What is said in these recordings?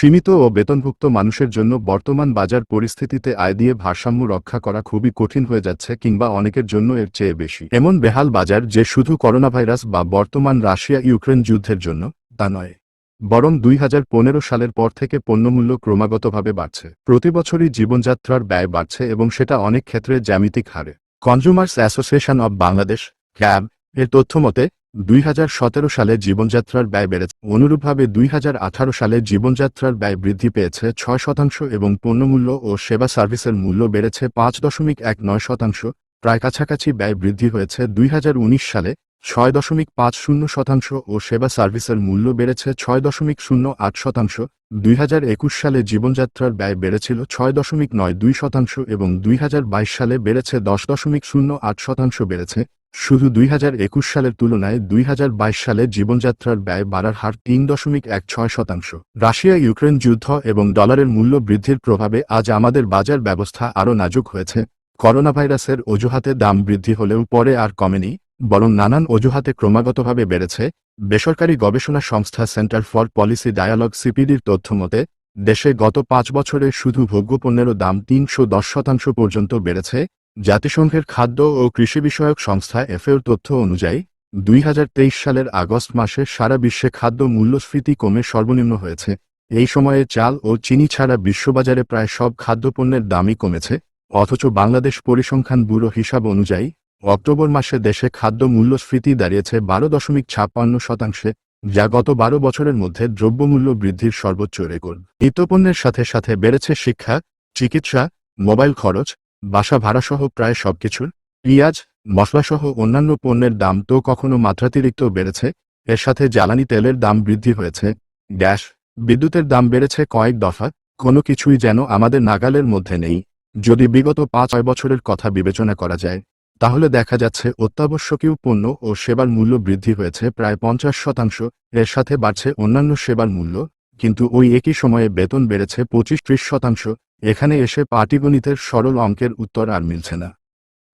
সীমিত ও বেতনভুক্ত মানুষের জন্য বর্তমান বাজার পরিস্থিতিতে আয় দিয়ে ভারসাম্য রক্ষা করা খুবই কঠিন হয়ে যাচ্ছে কিংবা অনেকের জন্য এর চেয়ে বেশি। এমন বেহাল বাজার যে শুধু করোনাভাইরাস বা বর্তমান রাশিয়া ইউক্রেন যুদ্ধের জন্য তা নয়, বরং দুই হাজার পনেরো সালের পর থেকে পণ্যমূল্য ক্রমাগতভাবে বাড়ছে। প্রতি বছরই জীবনযাত্রার ব্যয় বাড়ছে এবং সেটা অনেক ক্ষেত্রে জ্যামিতিক হারে। Consumers association of Bangladesh, CAB, এর তথ্য মতে দুই হাজার সতেরো সালে জীবনযাত্রার ব্যয় বেড়েছে। অনুরূপভাবে দুই হাজার আঠারো সালে জীবনযাত্রার ব্যয় বৃদ্ধি পেয়েছে ছয় শতাংশ এবং পণ্যমূল্য ও সেবা সার্ভিসের মূল্য বেড়েছে পাঁচ দশমিক এক নয় শতাংশ। প্রায় কাছাকাছি ব্যয় বৃদ্ধি হয়েছে দুই হাজার উনিশ সালে ছয় দশমিক পাঁচ শূন্য শতাংশ ও সেবা সার্ভিসের মূল্য বেড়েছে ছয় দশমিক শূন্য আট শতাংশ। দুই হাজার একুশ সালে জীবনযাত্রার ব্যয় বেড়েছিল ছয় দশমিক নয় দুই শতাংশ এবং দুই হাজার বাইশ সালে বেড়েছে দশ দশমিক শূন্য আট শতাংশ বেড়েছে। শুধু দুই হাজার একুশ সালের তুলনায় দুই হাজার বাইশ সালে জীবনযাত্রার ব্যয় বাড়ার হার তিন দশমিক এক ছয় শতাংশ। রাশিয়া, ইউক্রেন যুদ্ধ এবং ডলারের মূল্য বৃদ্ধির প্রভাবে আজ আমাদের বাজার ব্যবস্থা আরও নাজুক হয়েছে। করোনা ভাইরাসের অজুহাতে দাম বৃদ্ধি হলেও পরে আর কমেনি, বরং নানান অজুহাতে ক্রমাগতভাবে বেড়েছে। বেসরকারি গবেষণা সংস্থা সেন্টার ফর পলিসি ডায়ালগ সিপিডির তথ্য মতে, দেশে গত পাঁচ বছরে শুধু ভোগ্যপণ্যেরও দাম তিনশো দশ শতাংশ পর্যন্ত বেড়েছে। জাতিসংঘের খাদ্য ও কৃষি বিষয়ক সংস্থা এফএর তথ্য অনুযায়ী, দুই হাজার তেইশ সালের আগস্ট মাসে সারা বিশ্বে খাদ্য মূল্যস্ফীতি কমে সর্বনিম্ন হয়েছে। এই সময়ে চাল ও চিনি ছাড়া বিশ্ববাজারে প্রায় সব খাদ্যপণ্যের দামই কমেছে, অথচ বাংলাদেশ পরিসংখ্যান ব্যুরো হিসাব অনুযায়ী, অক্টোবর মাসে দেশে খাদ্য মূল্যস্ফীতি দাঁড়িয়েছে বারো দশমিক ছাপ্পান্ন শতাংশে, যা গত বারো বছরের মধ্যে দ্রব্যমূল্য বৃদ্ধির সর্বোচ্চ রেকর্ড। নিত্যপণ্যের সাথে সাথে বেড়েছে শিক্ষা, চিকিৎসা, মোবাইল খরচ বাসা ভাড়াসহ প্রায় সবকিছুর পেঁয়াজ, মশলাসহ অন্যান্য পণ্যের দাম তো কখনো মাত্রাতিরিক্ত বেড়েছে। এর সাথে জ্বালানি তেলের দাম বৃদ্ধি হয়েছে। গ্যাস, বিদ্যুতের দাম বেড়েছে কয়েক দফা। কোনো কিছুই যেন আমাদের নাগালের মধ্যে নেই। যদি বিগত পাঁচ ছয় বছরের কথা বিবেচনা করা যায়, তাহলে দেখা যাচ্ছে অত্যাবশ্যকীয় পণ্য ও সেবার মূল্য বৃদ্ধি হয়েছে প্রায় পঞ্চাশ শতাংশ। এর সাথে বাড়ছে অন্যান্য সেবার মূল্য, কিন্তু ওই একই সময়ে বেতন বেড়েছে পঁচিশ ত্রিশ শতাংশ। এখানে এসে পাটিগণিতের সরল অঙ্কের উত্তর আর মিলছে না।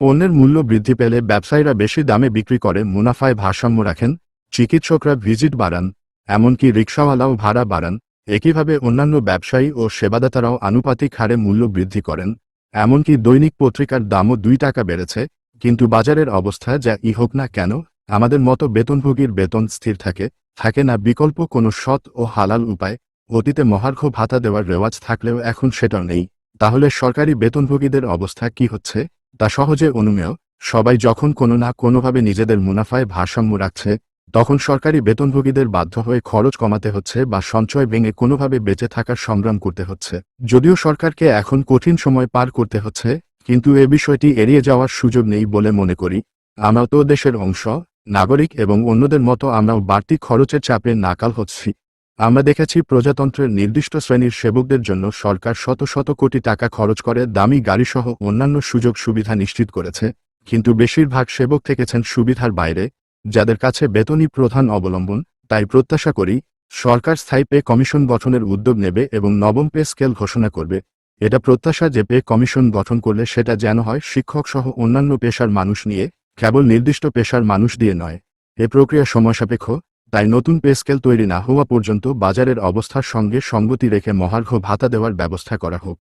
পণ্যের মূল্য বৃদ্ধি পেলে ব্যবসায়ীরা বেশি দামে বিক্রি করে, মুনাফায় ভারসাম্য রাখেন, চিকিৎসকরা ভিজিট বাড়ান, এমনকি রিক্সাওয়ালাও ভাড়া বাড়ান। একইভাবে অন্যান্য ব্যবসায়ী ও সেবাদাতারাও আনুপাতিক হারে মূল্য বৃদ্ধি করেন, এমনকি দৈনিক পত্রিকার দামও দুই টাকা বেড়েছে। কিন্তু বাজারের অবস্থা যা ই হোক না কেন, আমাদের মতো বেতনভোগীর বেতন স্থির থাকে থাকে না বিকল্প কোনো সৎ ও হালাল উপায়। অতীতে মহার্ঘ ভাতা দেওয়ার রেওয়াজ থাকলেও এখন সেটা নেই। তাহলে সরকারি বেতনভোগীদের অবস্থা কি হচ্ছে? তা সহজে অনুমেয়, সবাই যখন কোনো না কোনোভাবে নিজেদের মুনাফায় ভারসাম্য রাখছে, তখন সরকারি বেতনভোগীদের বাধ্য হয়ে খরচ কমাতে হচ্ছে বা সঞ্চয় ভেঙে কোনোভাবে বেঁচে থাকার সংগ্রাম করতে হচ্ছে। যদিও সরকারকে এখন কঠিন সময় পার করতে হচ্ছে, কিন্তু এ বিষয়টি এড়িয়ে যাওয়ার সুযোগ নেই বলে মনে করি। আমরা তো দেশের অংশ, নাগরিক এবং অন্যদের মতো আমরাও বাড়তি খরচের চাপে নাকাল হচ্ছি। আমরা দেখেছি প্রজাতন্ত্রের নির্দিষ্ট শ্রেণির সেবকদের জন্য সরকার শত শত কোটি টাকা খরচ করে দামি গাড়িসহ অন্যান্য সুযোগ সুবিধা নিশ্চিত করেছে, কিন্তু বেশিরভাগ সেবক থেকেছেন সুবিধার বাইরে, যাদের কাছে বেতনই প্রধান অবলম্বন, তাই প্রত্যাশা করি সরকার স্থায়ী পে কমিশন গঠনের উদ্যোগ নেবে এবং নবম পে স্কেল ঘোষণা করবে। এটা প্রত্যাশা যে পে কমিশন গঠন করলে সেটা যেন হয় শিক্ষক সহ অন্যান্য পেশার মানুষ নিয়ে, কেবল নির্দিষ্ট পেশার মানুষ দিয়ে নয়। এ প্রক্রিয়া সময়সাপেক্ষ তাই নতুন পেস্কেল তৈরি না হওয়া পর্যন্ত বাজারের অবস্থার সঙ্গে সঙ্গতি রেখে মহার্ঘ ভাতা দেওয়ার ব্যবস্থা করা হোক।